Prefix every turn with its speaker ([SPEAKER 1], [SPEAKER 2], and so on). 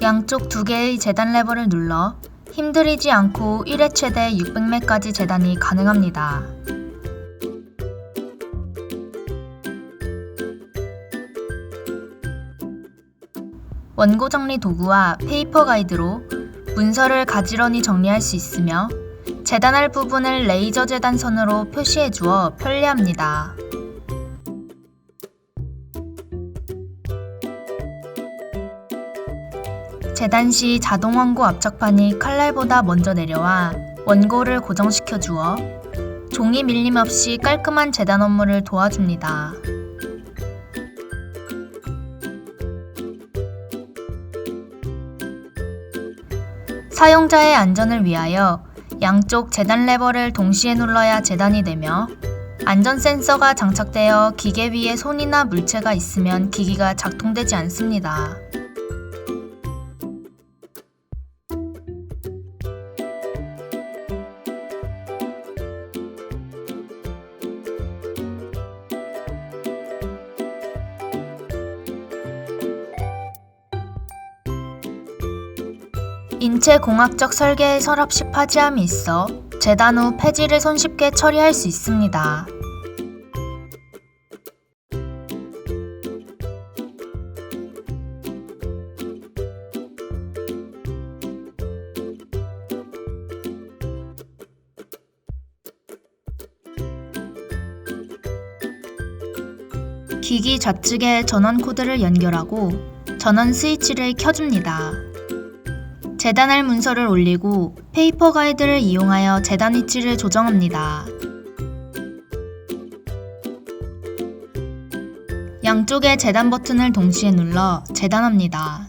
[SPEAKER 1] 양쪽 두 개의 재단 레버를 눌러 힘들이지 않고 1회 최대 600매까지 재단이 가능합니다. 원고 정리 도구와 페이퍼 가이드로 문서를 가지런히 정리할 수 있으며 재단할 부분을 레이저 재단선으로 표시해 주어 편리합니다. 재단 시 자동 원고 압착판이 칼날보다 먼저 내려와 원고를 고정시켜 주어 종이 밀림 없이 깔끔한 재단 업무를 도와줍니다. 사용자의 안전을 위하여 양쪽 재단 레버를 동시에 눌러야 재단이 되며 안전 센서가 장착되어 기계 위에 손이나 물체가 있으면 기기가 작동되지 않습니다. 인체 공학적 설계에 서랍식 파지함이 있어 재단 후 폐지를 손쉽게 처리할 수 있습니다. 기기 좌측에 전원 코드를 연결하고 전원 스위치를 켜줍니다. 재단할 문서를 올리고 페이퍼 가이드를 이용하여 재단 위치를 조정합니다. 양쪽의 재단 버튼을 동시에 눌러 재단합니다.